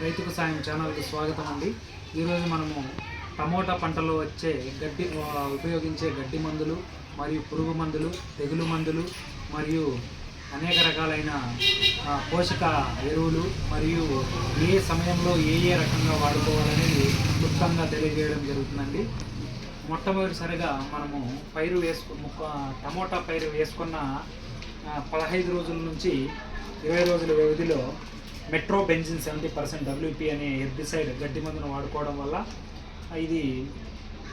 రైతుకు సాయం ఛానల్కి స్వాగతం అండి. ఈరోజు మనము టమోటా పంటలో వచ్చే గడ్డి ఉపయోగించే గడ్డి మందులు మరియు పురుగు మందులు తెగులు మందులు మరియు అనేక రకాలైన పోషక ఎరువులు మరియు ఏ సమయంలో ఏ ఏ రకంగా వాడుకోవాలనేది క్లుప్తంగా తెలియజేయడం జరుగుతుందండి. మొట్టమొదటిసారిగా మనము పైరు వేసుకు ముక్క టమోటా పైరు వేసుకున్న పదహైదు రోజుల నుంచి ఇరవై రోజుల వ్యవధిలో metribuzin seventy percent WP అనే హెర్బిసైడ్ గడ్డి మందును వాడుకోవడం వల్ల ఇది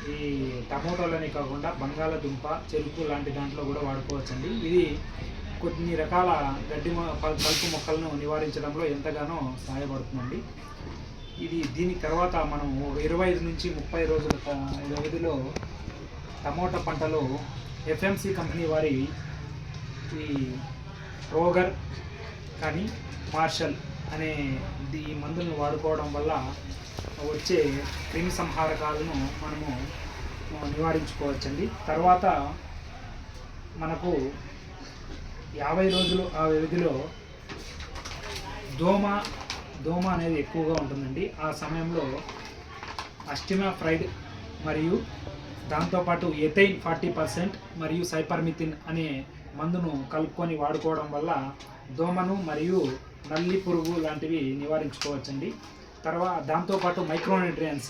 ఈ టమోటాలనే కాకుండా బంగాళదుంప చెరుకు లాంటి దాంట్లో కూడా వాడుకోవచ్చండి. ఇది కొన్ని రకాల గడ్డి మొ- కలుపు మొక్కలను నివారించడంలో ఎంతగానో సహాయపడుతుందండి. ఇది దీని తర్వాత మనం ఇరవై ఐదు నుంచి ముప్పై రోజుల వ్యవధిలో టమోటా పంటలో ఎఫ్ఎంసి కంపెనీ వారి ఈ రోగర్ కానీ మార్షల్ అనే ఈ మందులను వాడుకోవడం వల్ల వచ్చే క్రిమి సంహారకాలను మనము నివారించుకోవచ్చండి. తర్వాత మనకు యాభై రోజులు ఆ వ్యవధిలో దోమ దోమ అనేది ఎక్కువగా ఉంటుందండి. ఆ సమయంలో అస్టిమా ఫ్రైడ్ మరియు దాంతోపాటు ఎథైన్ ఫార్టీ పర్సెంట్ మరియు సైపర్మిథిన్ అనే మందును కలుపుకొని వాడుకోవడం వల్ల దోమను మరియు నల్లి పురుగు లాంటివి నివారించుకోవచ్చండి. తర్వాత దాంతోపాటు micronutrients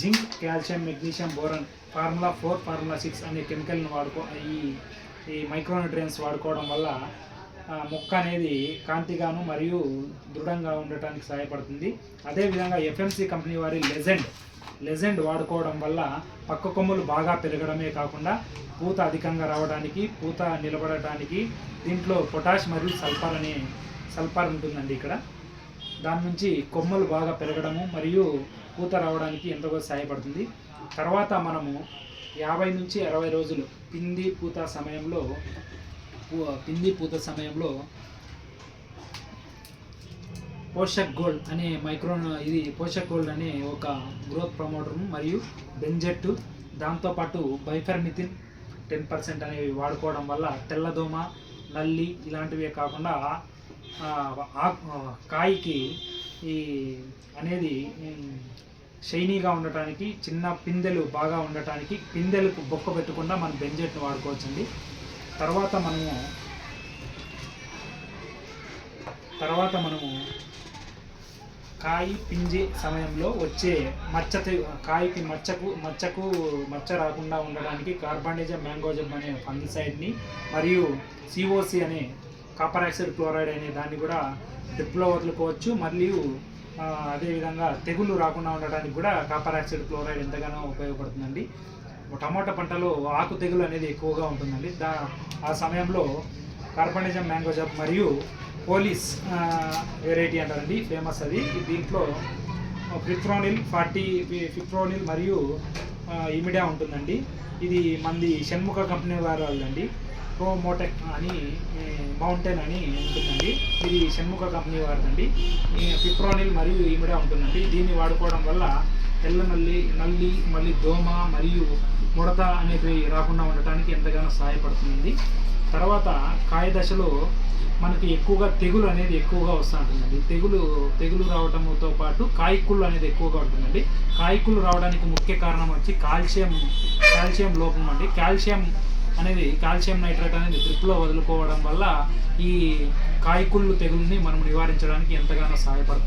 zinc calcium magnesium boron formula four formula six అనే కెమికల్ని వాడుకో ఈ ఈ మైక్రోన్యూట్రియన్స్ వాడుకోవడం వల్ల మొక్క అనేది కాంతిగాను మరియు దృఢంగా ఉండటానికి సహాయపడుతుంది. అదేవిధంగా ఎఫ్ఎంసి కంపెనీ వారి లెజెండ్ లెజెండ్ వాడుకోవడం వల్ల పక్క కొమ్ములు బాగా పెరగడమే కాకుండా పూత అధికంగా రావడానికి పూత నిలబడటానికి దీంట్లో పొటాష్ మరియు సల్ఫర్ అనే సల్ఫర్ ఉంటుందండి ఇక్కడ. దాని నుంచి కొమ్మలు బాగా పెరగడము మరియు పూత రావడానికి ఎంతగా సహాయపడుతుంది. తర్వాత మనము యాభై నుంచి అరవై రోజులు పిండి పూత సమయంలో పూ- పిండి పూత సమయంలో పోషక్ గోల్డ్ అనే మైక్రోన్ ఇది పోషక్ గోల్డ్ అనే ఒక గ్రోత్ ప్రమోటర్ మరియు బెంజెట్. దాంతోపాటు బైఫర్మిథిన్ టెన్ పర్సెంట్ అనేవి వాడుకోవడం వల్ల తెల్లదోమ నల్లి ఇలాంటివే కాకుండా కాయకి ఈ అనేది షైనీగా ఉండటానికి చిన్న పిందెలు బాగా ఉండటానికి పిందెలకు బొక్క పెట్టకుండా మనం బెంజెట్ను వాడుకోవచ్చండి. తర్వాత మనము తర్వాత మనము కాయ పింజే సమయంలో వచ్చే మచ్చ కాయకి మచ్చకు మచ్చకు మచ్చ రాకుండా ఉండడానికి కార్బాండిజం మ్యాంగోజమ్ అనే ఫంగిసైడ్ని మరియు సిఓసి అనే కాపర్ ఆక్సైడ్ క్లోరైడ్ అనే దాన్ని కూడా డ్రిప్లో వదులుకోవచ్చు మరియు అదేవిధంగా తెగుళ్ళు రాకుండా ఉండడానికి కూడా కాపర్ ఆక్సైడ్ క్లోరైడ్ ఎంతగానో ఉపయోగపడుతుందండి. టమాటా పంటలో ఆకు తెగులు అనేది ఎక్కువగా ఉంటుందండి. దా ఆ సమయంలో కార్బనిజం మ్యాంగో జాబ్ మరియు పోలీస్ వెరైటీ అంటారండి. ఫేమస్ అది. దీంట్లో ఫిప్రోనిల్ ఫార్టీ ఫిప్రోనిల్ మరియు ఇమిడియా ఇమిడా ఉంటుందండి. ఇది మంది షణ్ముఖ కంపెనీ వారు వాళ్ళండి ప్రోమోటెక్ అని మౌంటైన్ అని ఉంటుందండి. ఇది షణ్ముఖ కంపెనీ వారిదండి. ఈ ఫిప్రోనిల్ మరియు ఈమిడా ఉంటుందండి. దీన్ని వాడుకోవడం వల్ల తెల్ల నల్లి నల్లి మళ్ళీ దోమ మరియు ముడత అనేది రాకుండా ఉండటానికి ఎంతగానో సహాయపడుతుంది తర్వాత కాయ దశలో మనకి ఎక్కువగా తెగులు అనేది ఎక్కువగా వస్తూ ఉంటుందండి. తెగులు తెగులు రావడంతో పాటు కాయకుళ్ళు అనేది ఎక్కువగా ఉంటుందండి. కాయకుళ్ళు రావడానికి ముఖ్య కారణం వచ్చి కాల్షియం కాల్షియం లోపం అండి. కాల్షియం అనేది కాల్షియం నైట్రేట్ అనేది డ్రిప్లో వదులుకోవడం వల్ల ఈ కాయకుళ్ళు తెగుల్ని మనం నివారించడానికి ఎంతగానో సహాయపడుతుంది.